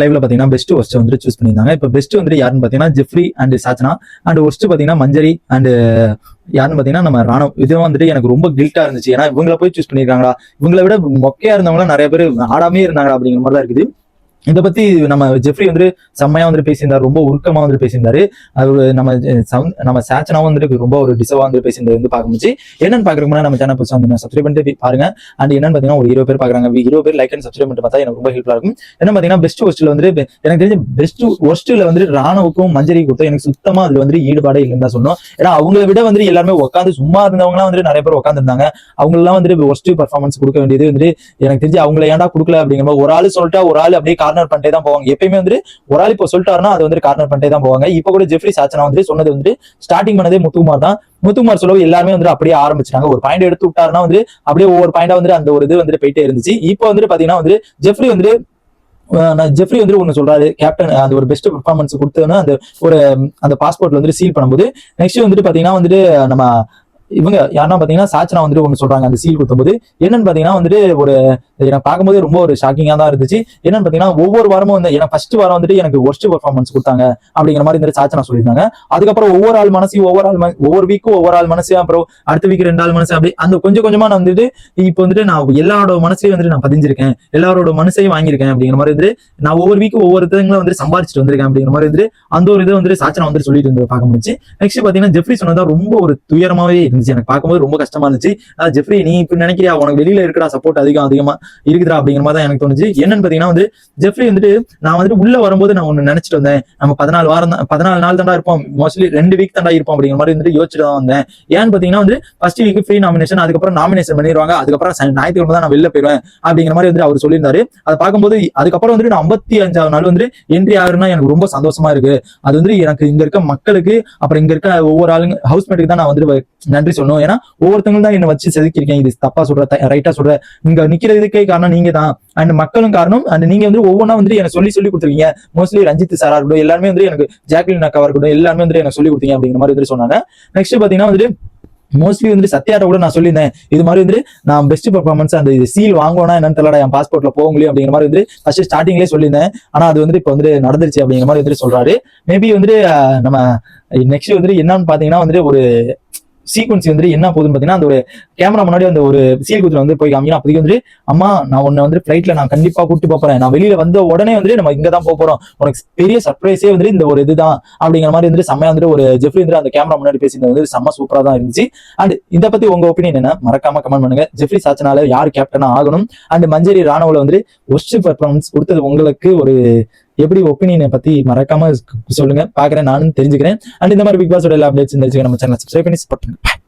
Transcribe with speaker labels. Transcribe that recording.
Speaker 1: லைவ்ல பாத்தீங்கன்னா best worst வந்து சூஸ் பண்ணியிருந்தாங்க. இப்போ பெஸ்ட் வந்து யாருன்னு பாத்தீங்கன்னா Jeffrey and Sachana and worst பாத்தீங்கன்னா மஞ்சரி அண்ட் யாருன்னு பாத்தீங்கன்னா நம்ம ராணவ். இது வந்துட்டு எனக்கு ரொம்ப கில்ட்டா இருந்துச்சு. ஏன்னா இவங்கள போய் சூஸ் பண்ணிருக்காங்களா இவங்களை விட மொக்கையா இருந்தவங்க நிறைய பேர் ஆடாமே இருந்தாங்களா அப்படிங்கிற மாதிரி தான் இருக்குது. இதை பத்தி நம்ம ஜெஃப்ரி வந்து செம்மையா வந்து பேசியிருந்தாரு ரொம்ப உருக்கமா வந்து பேசியிருந்தாரு. அவரு நம்ம சவுண்ட் நம்ம சேச்சனாவும் வந்துட்டு ரொம்ப ஒரு டிசவா வந்து பேசியிருந்தது வந்து பார்க்க முடிச்சு என்னன்னு பாக்குறதுக்கு நம்ம சேனல் புதுசாக வந்து சப்ஸ்கிரைப் பண்ணிட்டு பாருங்க. அண்ட் என்னன்னு பாத்தீங்கன்னா ஒரு இருபது பேர் பாக்குறாங்க இருபது பேர் லைக் அண்ட் சப்ஸ்கிரைப் பண்ணி பார்த்தா எனக்கு ரொம்ப ஹெல்ப்ஃபுல்லா இருக்கும். என்ன பாத்தீங்கன்னா பெஸ்ட் ஒஸ்ட்ல வந்து எனக்கு தெரிஞ்ச பெஸ்ட் ஒஸ்ட்ல வந்து ராணுவுக்கும் மஞ்சரி கொடுத்தா எனக்கு சுத்தமா அதுல வந்து ஈடுபாடே இல்லைன்னு தான் சொன்னோம் ஏன்னா அவங்கள விட வந்து எல்லாருமே உட்காந்து சும்மா இருந்தவங்கலாம் வந்து நிறைய பேர் உட்காந்துருந்தாங்க அவங்க எல்லாம் வந்துட்டு ஒஸ்ட் பர்ஃபார்மன்ஸ் கொடுக்க வேண்டியது வந்து எனக்கு தெரிஞ்சு அவங்கள ஏன்டா கொடுக்கல அப்படிங்கிற ஒரு ஆள் சொல்லிட்டா ஒரு ஆள் அப்படியே கார்னர் பண்ணிட்டே தான் போவாங்க. எப்பயுமே வந்து ஒரு ஆள் இப்போ சொல்லிட்டாருன்னா அது வந்து கார்னர் பண்ணிட்டே தான் போவாங்க. இப்போ கூட ஜெஃப்ரி சாச்சனா வந்து சொன்னது வந்து ஸ்டார்டிங் பண்ணதே முத்துக்குமார் தான். முத்துமார் சொல்லவும் எல்லாருமே வந்து அப்படியே ஆரம்பிச்சிட்டாங்க. ஒரு பாயிண்ட் எடுத்து விட்டாருன்னா வந்து அப்படியே ஒவ்வொரு பாயிண்டா வந்து அந்த ஒரு இது வந்துட்டு போயிட்டே இருந்துச்சு. இப்போ வந்துட்டு பாத்தீங்கன்னா வந்து ஜெஃப்ரி வந்து ஜெஃப்ரி வந்து ஒன்னு சொல்றாரு. கேப்டன் அந்த ஒரு பெஸ்ட் பெர்ஃபார்மன்ஸ் கொடுத்தோன்னா அந்த ஒரு அந்த பாஸ்போர்ட்ல வந்து சீல் பண்ணும்போது நெக்ஸ்ட் வந்துட்டு பாத்தீங்கன்னா வந்துட்டு நம்ம இவங்க யாருன்னா பாத்தீங்கன்னா சாச்சனா வந்துட்டு ஒன்னு சொல்றாங்க அந்த சீல் குத்தும்போது. என்னன்னு பாத்தீங்கன்னா வந்துட்டு ஒரு எனக்கு பார்க்கும்போது ரொம்ப ஒரு ஷாக்கிங்கா தான் இருந்துச்சு. என்னன்னு பாத்தீங்கன்னா ஒவ்வொரு வாரமும் வந்து எனக்கு ஃபர்ஸ்ட் வாரம் வந்துட்டு எனக்கு ஒர்ஸ்ட் பர்ஃபார்மன்ஸ் கொடுத்தாங்க அப்படிங்கிற மாதிரி இந்த சாச்சனா சொல்லியிருந்தாங்க. அதுக்கப்புறம் ஒவ்வொரு ஆள் மனசையும் ஒவ்வொரு ஆள் ஒவ்வொரு வீக்கும் ஒவ்வொரு ஆள் மனசு அப்புறம் அடுத்த வீக் ரெண்டு ஆள் மனசு அப்படி அந்த கொஞ்சம் கொஞ்சமா நான் வந்துட்டு இப்போ வந்துட்டு நான் எல்லாரோட மனசையும் வந்துட்டு நான் பதிஞ்சிருக்கேன். எல்லாரோட மனசையும் வாங்கியிருக்கேன் அப்படிங்கிற மாதிரி வந்துட்டு நான் ஒவ்வொரு வீக்கும் ஒவ்வொருத்தங்களும் வந்து சம்பாதிச்சுட்டு வந்திருக்கேன் அப்படிங்கிற மாதிரி வந்துட்டு அந்த ஒரு இது வந்துட்டு சாச்சனா வந்துட்டு சொல்லிட்டு இருந்தது பார்க்க முடிச்சு நெக்ஸ்ட் பாத்தீங்கன்னா ஜெஃப்ரி சொன்னதான் ரொம்ப ஒரு துயரமாவே இருந்துச்சு. எனக்கு பார்க்கும்போது ரொம்ப கஷ்டமா இருந்துச்சு. அஹ் ஜெஃப்ரி நீ இப்படி நினைக்கிறியா? உனக்கு வெளியில இருக்கடா சப்போர்ட் அதிகம் அதிகமா இருக்குதா அப்படிங்கிற மாதிரி தான் எனக்கு தோணுச்சு. என்னன்னு பாத்தீங்கன்னா வந்து ஜெஃப்ரி வந்துட்டு நான் வந்துட்டு உள்ள வரும்போது நான் ஒண்ணு நினைச்சிட்டு வந்தேன். நம்ம பதினாலு வாரம் தான் பதினாலு நாள் தாண்டா இருப்போம். மோஸ்ட்லி ரெண்டு வீக் தாண்டா இருப்போம் அப்படிங்கிற மாதிரி வந்துட்டு யோசிச்சுட்டு தான் வந்தேன். ஏன்னு பாத்தீங்கன்னா வந்து ஃபர்ஸ்ட் வீக் ஃப்ரீ நாமினேஷன் அதுக்கப்புறம் நாமினேஷன் பண்ணிடுவாங்க அதுக்கப்புறம் ஞாயிற்றுக்கிழமை தான் நான் வெளில போயிருவேன் அப்படிங்கிற மாதிரி வந்து அவர் சொல்லியிருந்தாரு. அதை பார்க்கும்போது அதுக்கப்புறம் வந்துட்டு நான் ஐம்பத்தி அஞ்சாவது நாள் வந்து என்ட்ரி ஆகுறேன்னா எனக்கு ரொம்ப சந்தோஷமா இருக்கு. அது வந்து எனக்கு இங்க இருக்க மக்களுக்கு அப்புறம் இங்க இருக்க ஒவ்வொரு ஆளுங்க ஹவுஸ்மேட்டுக்கு தான் நான் வந்து நன்றி சொல்லணும் ஏன்னா ஒவ்வொருத்தங்களும் தான் என்ன வச்சு செதுக்கியிருக்கேன். இது தப்பா சொல்ற ரைட்டா சொல்ற. இங்க நிக்கிறதுக்கே காரணம் நீங்க தான். அண்ட் மக்களும் காரணம் அண்ட் நீங்க வந்து ஒவ்வொன்றா வந்து எனக்கு சொல்லி சொல்லி கொடுத்துருக்கீங்க. மோஸ்ட்லி ரஞ்சித் சாரா இருக்கட்டும் எல்லாருமே வந்து எனக்கு ஜாக்லின் அக்காவா இருக்கட்டும் எல்லாருமே வந்து எனக்கு சொல்லி கொடுத்தீங்க அப்படிங்கிற மாதிரி வந்து சொன்னாங்க. நெக்ஸ்ட் பாத்தீங்கன்னா வந்துட்டு மோஸ்ட்லி வந்து சத்யாட்ட கூட நான் சொல்லியிருந்தேன். இது மாதிரி வந்து நான் பெஸ்ட் பெர்ஃபார்மன்ஸ் அந்த சீல் வாங்குவோம்னா என்னன்னு தெரியல என் பாஸ்போர்ட்ல போக முடியும் அப்படிங்கிற மாதிரி வந்து ஃபர்ஸ்ட் ஸ்டார்டிங்லேயே சொல்லியிருந்தேன். ஆனா அது வந்து இப்போ வந்து நடந்துருச்சு அப்படிங்கிற மாதிரி வந்து சொல்றாரு. மேபி வந்துட்டு நம்ம நெக்ஸ்ட் வந்துட்டு என்னன்னு பாத்தீங்கன்னா வந்துட்டு ஒரு சீக்வன்ஸ் வந்து என்ன போகுதுன்னு பாத்தீங்கன்னா அந்த ஒரு கேமரா முன்னாடி அந்த ஒரு சீல் குத்துல வந்து போய் காமிக்கணும். அப்போதைக்கு வந்து அம்மா நான் உன்னை வந்து ஃபிளைட்ல நான் கண்டிப்பா கூட்டு போறேன். நான் வெளியில வந்த உடனே வந்து நம்ம இங்க தான் போக போறோம். உனக்கு பெரிய சர்ப்ரைஸே வந்து இந்த ஒரு இதுதான். அப்படிங்கிற மாதிரி வந்து செம்மையா வந்துட்டு ஒரு ஜெஃப்ரி வந்து அந்த கேமரா முன்னாடி பேசினது வந்து செம்ம சூப்பரா தான் இருந்துச்சு. அண்ட் இதை பத்தி உங்க ஒப்பீனியன் என்ன? மறக்காம கமெண்ட் பண்ணுங்க. ஜெஃப்ரி சாச்சனால யார் கேப்டனா ஆகணும்? அண்ட் மஞ்சரி ராணுவல வந்து ஒஸ்ட் பர்ஃபார்மன்ஸ் கொடுத்தது உங்களுக்கு ஒரு எப்படி ஒப்பீனியனை பத்தி மறக்காம சொல்லுங்க. பாக்குறேன் நானும் தெரிஞ்சுக்கிறேன். அண்ட் இந்த மாதிரி பிக் பாஸோட எல்லா அப்டேட்ஸ் தெரிஞ்சுக்க நம்ம சேனல் சப்ஸ்கிரைப் பண்ணி சப்போர்ட் பண்ணுங்க.